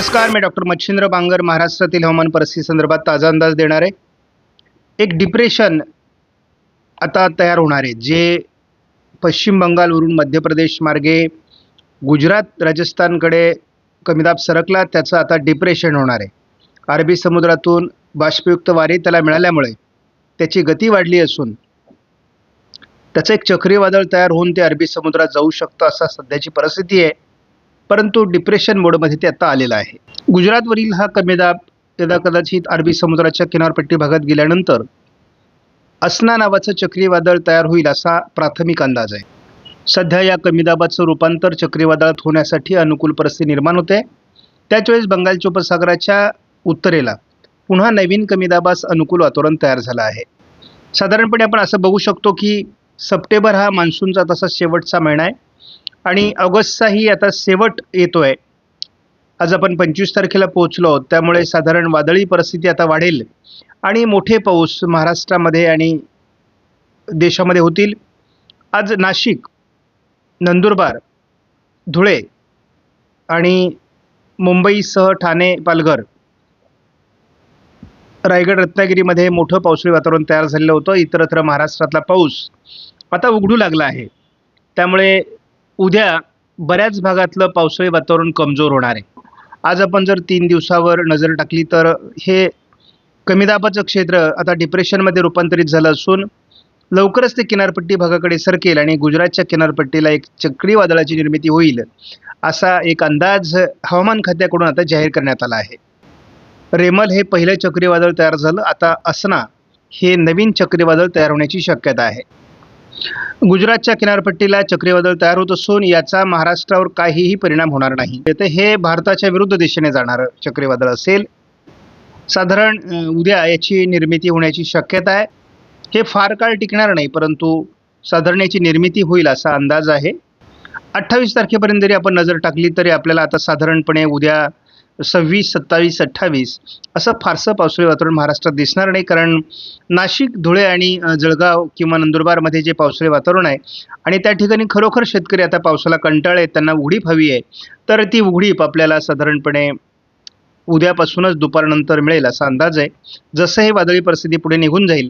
नमस्कार मी डॉक्टर मच्छिंद्र बांगर महाराष्ट्रातील हवामान परिस्थिती संदर्भात ताजा अंदाज देणार. आहे एक डिप्रेशन आता तयार होणार आहे जे पश्चिम बंगालवरून मध्य प्रदेश मार्गे गुजरात राजस्थानकडे कमीदाब सरकला त्याचं आता डिप्रेशन होणार आहे. अरबी समुद्रातून बाष्पयुक्त वारे त्याला मिळाल्यामुळे त्याची गती वाढली असून त्याचं एक चक्रीवादळ तयार होऊन ते अरबी समुद्रात जाऊ शकतं असा सध्याची परिस्थिती आहे. परंतु डिप्रेशन मोडमध्ये ते आता आलेलं आहे. गुजरातवरील हा कमी दाब यदा कदाचित अरबी समुद्राच्या किनारपट्टी भागात गेल्यानंतर असना नावाचं चक्रीवादळ तयार होईल असा प्राथमिक अंदाज आहे. सध्या या कमी दाबाचं रूपांतर चक्रीवादळात होण्यासाठी अनुकूल परिस्थिती निर्माण होते. त्याच वेळेस बंगालच्या उपसागराच्या उत्तरेला पुन्हा नवीन कमी दाबास अनुकूल वातावरण तयार झालं आहे. साधारणपणे आपण असं बघू शकतो की सप्टेंबर हा मान्सूनचा तसा शेवटचा महिना आहे. आणि ऑगस्टचाही आता शेवट येतो आहे आज आपण पंचवीस तारखेला पोहोचलो त्यामुळे साधारण वादळी परिस्थिती आता वाढेल. आणि मोठे पाऊस महाराष्ट्रामध्ये आणि देशामध्ये होतील. आज नाशिक नंदुरबार धुळे आणि मुंबईसह ठाणे पालघर रायगड रत्नागिरीमध्ये मोठं पावसाळी वातावरण तयार झालेलं होतं. इतरत्र महाराष्ट्रातला पाऊस आता उघडू लागला आहे. त्यामुळे उद्या बऱ्याच भागातलं पावसाळी वातावरण कमजोर होणार आहे. आज आपण जर तीन दिवसावर नजर टाकली तर हे कमी दाबाचं क्षेत्र आता डिप्रेशनमध्ये रूपांतरित झालं असून लवकरच ते किनारपट्टी भागाकडे सरकेल आणि गुजरातच्या किनारपट्टीला एक चक्रीवादळाची निर्मिती होईल असा एक अंदाज हवामान खात्याकडून आता जाहीर करण्यात आला आहे. रेमल हे पहिलं चक्रीवादळ तयार झालं आता असना हे नवीन चक्रीवादळ तयार होण्याची शक्यता आहे. गुजरातच्या किनारपट्टीला चक्रीवादळ तयार होत असून याचा महाराष्ट्रावर काहीही परिणाम होणार नाही. तर हे भारताच्या विरुद्ध दिशेने जाणारं चक्रीवादळ असेल. साधारण उद्या याची निर्मिती होण्याची शक्यता आहे. हे फार काळ टिकणार नाही परंतु साधारण याची निर्मिती होईल असा अंदाज आहे. अठ्ठावीस तारखेपर्यंत जरी आपण नजर टाकली तरी आपल्याला आता साधारणपणे उद्या सव्वीस सत्तावीस अठ्ठावीस असं फारसं पावसाळी वातावरण महाराष्ट्रात दिसणार नाही. कारण नाशिक धुळे आणि जळगाव किंवा नंदुरबारमध्ये जे पावसाळी वातावरण आहे आणि त्या ठिकाणी खरोखर शेतकरी आता पावसाला कंटाळ आहेत त्यांना उघडीप हवी आहे तर ती उघडीप आपल्याला साधारणपणे उद्यापासूनच दुपारनंतर मिळेल असा अंदाज आहे. जसं हे वादळी परिस्थिती पुढे निघून जाईल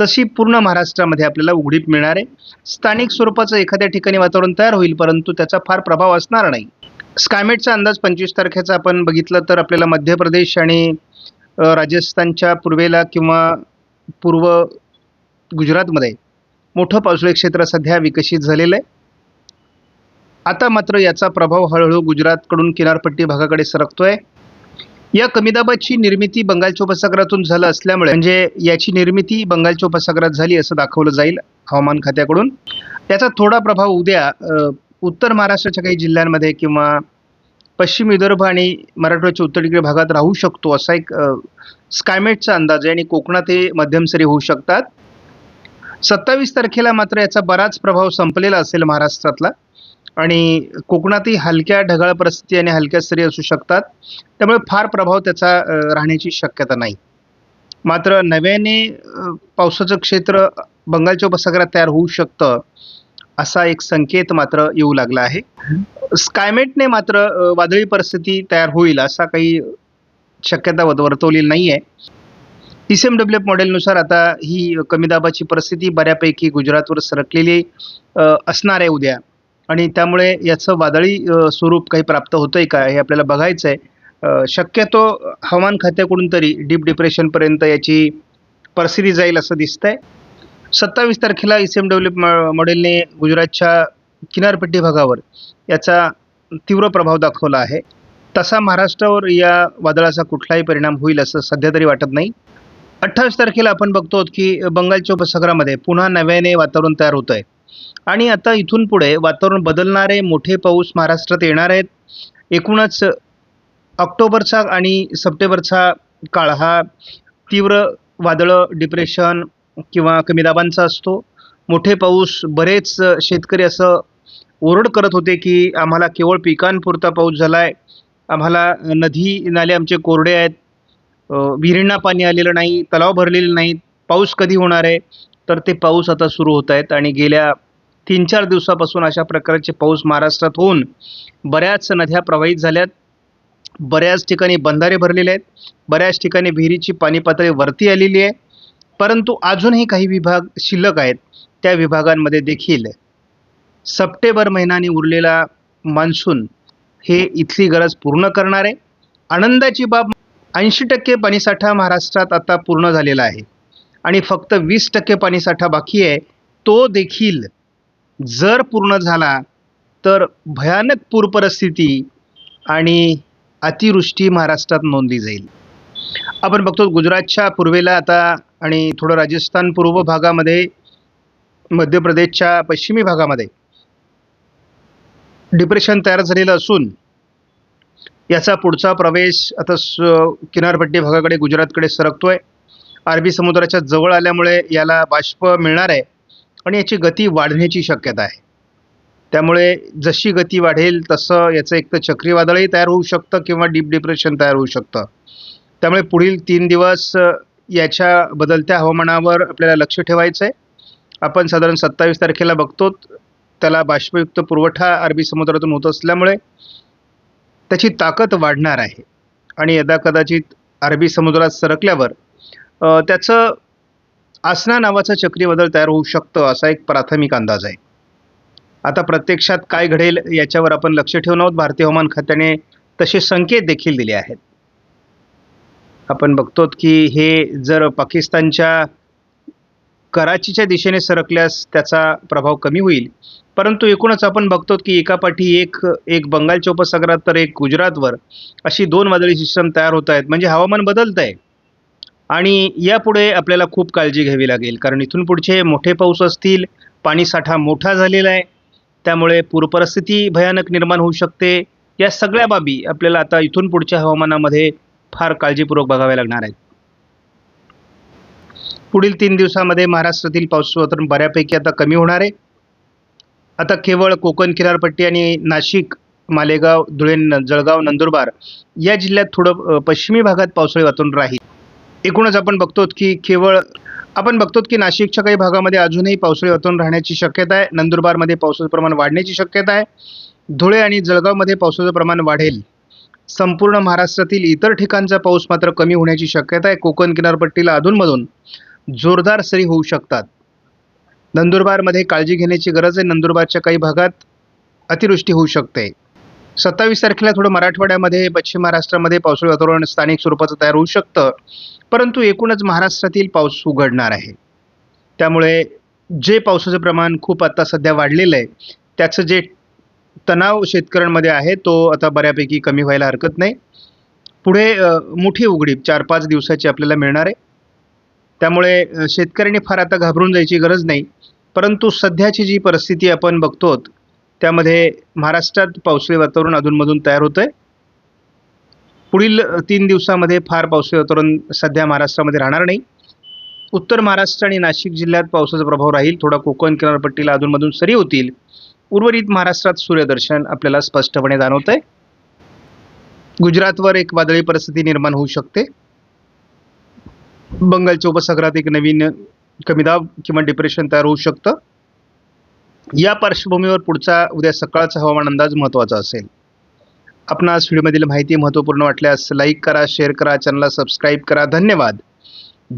तशी पूर्ण महाराष्ट्रामध्ये आपल्याला उघडीप मिळणार आहे. स्थानिक स्वरूपाचं एखाद्या ठिकाणी वातावरण तयार होईल परंतु त्याचा फार प्रभाव असणार नाही. स्कायमेटचा अंदाज पंचवीस तारखेचा आपण बघितलं तर आपल्याला मध्य प्रदेश आणि राजस्थानच्या पूर्वेला किंवा पूर्व गुजरातमध्ये मोठं पावसाळी क्षेत्र सध्या विकसित झालेलं आहे. आता मात्र याचा प्रभाव हळूहळू गुजरातकडून किनारपट्टी भागाकडे सरकतोय. या कमी दाबाची निर्मिती बंगालच्या उपसागरातून झालं असल्यामुळे म्हणजे याची निर्मिती बंगालच्या उपसागरात झाली असं दाखवलं जाईल हवामान खात्याकडून. त्याचा थोडा प्रभाव उद्या उत्तर महाराष्ट्राच्या काही जिल्ह्यांमध्ये किंवा पश्चिम विदर्भ आणि मराठवाड्याच्या उत्तरेकडील भागात राहू शकतो असा एक स्कायमेटचा अंदाज आहे आणि कोकणातही मध्यम सरी होऊ शकतात. सत्तावीस तारखेला मात्र याचा बराच प्रभाव संपलेला असेल महाराष्ट्रातला आणि कोकणातही हलक्या ढगाळ परिस्थिती आणि हलक्या सरी असू शकतात. त्यामुळे फार प्रभाव त्याचा राहण्याची शक्यता नाही. मात्र नव्याने पावसाचं क्षेत्र बंगालच्या उपसागरात तयार होऊ शकतं. असा एक संकेत मात्र येऊ लागला आहे. स्कायमेटने मात्र वादळी परिस्थिती तयार होईल असा काही शक्यता वर्तवलेली नाही आहे T C M W F मॉडेलनुसार आता ही कमी दाबाची परिस्थिती बऱ्यापैकी गुजरातवर सरकलेली असणार आहे उद्या. आणि त्यामुळे याचं वादळी स्वरूप काही प्राप्त होतंय का हे आपल्याला बघायचं आहे शक्यतो हवामान खात्याकडून तरी डीप डिप्रेशनपर्यंत याची परिस्थिती जाईल असं दिसतंय. सत्तावीस तारखेला ई सी एम डब्ल्यू मॉडेलने गुजरातच्या किनारपट्टी भागावर याचा तीव्र प्रभाव दाखवला आहे. तसा महाराष्ट्रावर या वादळाचा कुठलाही परिणाम होईल असं सध्या तरी वाटत नाही. अठ्ठावीस तारखेला आपण बघतो की बंगालच्या उपसागरामध्ये पुन्हा नव्याने वातावरण तयार होतं आहे आणि आता इथून पुढे वातावरण बदलणारे मोठे पाऊस महाराष्ट्रात येणार आहेत. एकूणच ऑक्टोबरचा आणि सप्टेंबरचा काळ हा तीव्र वादळं डिप्रेशन किंवा कमी दाबांचा असतो. मोठे पाऊस बरेच शेतकरी असं ओरड करत होते की आम्हाला केवळ पिकांपुरता पाऊस झाला आहे आम्हाला नदी नाले आमचे कोरडे आहेत. विहिरींना पाणी आलेलं नाही तलाव भरलेले नाहीत. पाऊस कधी होणार आहे? तर ते पाऊस आता सुरू होत आहेत आणि गेल्या तीन चार दिवसापासून अशा प्रकारचे पाऊस महाराष्ट्रात होऊन बऱ्याच नद्या प्रवाहित झाल्यात. बऱ्याच ठिकाणी बंधारे भरलेले आहेत. बऱ्याच ठिकाणी विहिरीची पाणी पातळी वरती आलेली आहे. परंतु अजूनही काही विभाग शिल्लक आहेत. त्या विभागांमध्ये देखील सप्टेंबर महिन्याने उरलेला मान्सून हे इथली गरज पूर्ण करणार आहे. आनंदाची बाब ऐंशी टक्के पाणीसाठा महाराष्ट्रात आता पूर्ण झालेला आहे. आणि फक्त वीस टक्के पाणीसाठा बाकी आहे. तो देखील जर पूर्ण झाला तर भयानक पूर परिस्थिती आणि अतिवृष्टी महाराष्ट्रात नोंदली जाईल. आपण बघतो गुजरातच्या पूर्वेला आता आणि थोडं राजस्थान पूर्व भागामध्ये मध्य प्रदेशच्या पश्चिमी भागामध्ये डिप्रेशन तयार झालेलं असून याचा पुढचा प्रवेश आता स किनारपट्टी भागाकडे गुजरातकडे सरकतो आहे अरबी समुद्राच्या जवळ आल्यामुळे याला बाष्प मिळणार आहे आणि याची गती वाढण्याची शक्यता आहे. त्यामुळे जशी गती वाढेल तसं याचं एक तर चक्रीवादळही तयार होऊ शकतं किंवा डीप डिप्रेशन तयार होऊ शकतं. त्यामुळे पुढील तीन दिवस याच्या बदलत्या हवामानावर आपल्याला लक्ष ठेवायचं आहे आपण साधारण सत्तावीस तारखेला बघतो त्याला बाष्पयुक्त पुरवठा अरबी समुद्रातून होत असल्यामुळे त्याची ताकद वाढणार आहे. आणि यदा कदाचित अरबी समुद्रात सरकल्यावर त्याचं आसना नावाचं चक्रीवादळ तयार होऊ शकतं असा एक प्राथमिक अंदाज आहे. आता प्रत्यक्षात काय घडेल याच्यावर आपण लक्ष ठेवून आहोत. भारतीय हवामान खात्याने तसे संकेत देखील दिले आहेत. आपण बघतो की हे जर पाकिस्तानच्या कराचीच्या दिशेने सरकल्यास त्याचा प्रभाव कमी होईल. परंतु एकूणच आपण बघतो की एकापाठी एक एक बंगालच्या उपसागरात तर एक गुजरातवर अशी दोन वादळी सिस्टम तयार होत आहेत. म्हणजे हवामान बदलत आहे. आणि यापुढे आपल्याला खूप काळजी घ्यावी लागेल. कारण इथून पुढचे मोठे पाऊस असतील पाणीसाठा मोठा झालेला आहे. त्यामुळे पूरपरिस्थिती भयानक निर्माण होऊ शकते. या सगळ्या बाबी आपल्याला आता इथून पुढच्या हवामानामध्ये फार काळजीपूर्वक बघाव्या लागणार आहेत. पुढील तीन दिवसामध्ये महाराष्ट्रातील पाऊस वातावरण बऱ्यापैकी आता कमी होणार आहे. आता केवळ कोकण किनारपट्टी आणि नाशिक मालेगाव धुळे न- जळगाव नंदुरबार या जिल्ह्यात थोडं पश्चिमी भागात पावसाळी वातावरण राहील. एकूणच आपण बघतो की केवळ आपण बघतो की नाशिकच्या काही भागामध्ये अजूनही पावसाळी वातावरण राहण्याची शक्यता आहे. नंदुरबारमध्ये पावसाचं प्रमाण वाढण्याची शक्यता आहे. धुळे आणि जळगावमध्ये पावसाचं प्रमाण वाढेल. संपूर्ण महाराष्ट्रातील इतर ठिकाणचा पाऊस मात्र कमी होण्याची शक्यता आहे. कोकण किनारपट्टीला अधूनमधून जोरदार सरी होऊ शकतात. नंदुरबारमध्ये काळजी घेण्याची गरज आहे. नंदुरबारच्या काही भागात अतिवृष्टी होऊ शकते. सत्तावीस तारखेला थोडं मराठवाड्यामध्ये पश्चिम महाराष्ट्रामध्ये पावसाळी वातावरण स्थानिक स्वरूपाचं तयार होऊ शकतं. परंतु एकूणच महाराष्ट्रातील पाऊस उघडणार आहे. त्यामुळे जे पावसाचं प्रमाण खूप आत्ता सध्या वाढलेलं आहे त्याचं जे तणाव शेतकऱ्यांमध्ये आहे तो आता बऱ्यापैकी कमी व्हायला हरकत नाही. पुढे मोठी उघडीप चार पाच दिवसाची आपल्याला मिळणार आहे. त्यामुळे शेतकऱ्यांनी फार आता घाबरून जायची गरज नाही. परंतु सध्याची जी परिस्थिती आपण बघतो त्यामध्ये महाराष्ट्रात पावसाळी वातावरण अधूनमधून तयार होतं आहे पुढील तीन दिवसामध्ये फार पावसाळी वातावरण सध्या महाराष्ट्रामध्ये राहणार नाही. उत्तर महाराष्ट्र आणि नाशिक जिल्ह्यात पावसाचा प्रभाव राहील थोडा कोकण किनारपट्टीला अधूनमधून सरी होतील. उर्वरित महाराष्ट्रात सूर्यदर्शन आपल्याला स्पष्टपणे जाणवत आहे गुजरातवर एक वादळी परिस्थिती निर्माण होऊ शकते. बंगालच्या उपसागरात एक नवीन कमी दाब किंवा डिप्रेशन तयार होऊ शकतं. या पार्श्वभूमीवर पुढचा उद्या सकाळचा हवामान अंदाज महत्त्वाचा असेल. आपणास व्हिडिओमधील माहिती महत्त्वपूर्ण वाटल्यास लाईक करा शेअर करा चॅनलला सबस्क्राईब करा. धन्यवाद.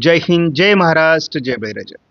जय हिंद जय महाराष्ट्र जय बैराजा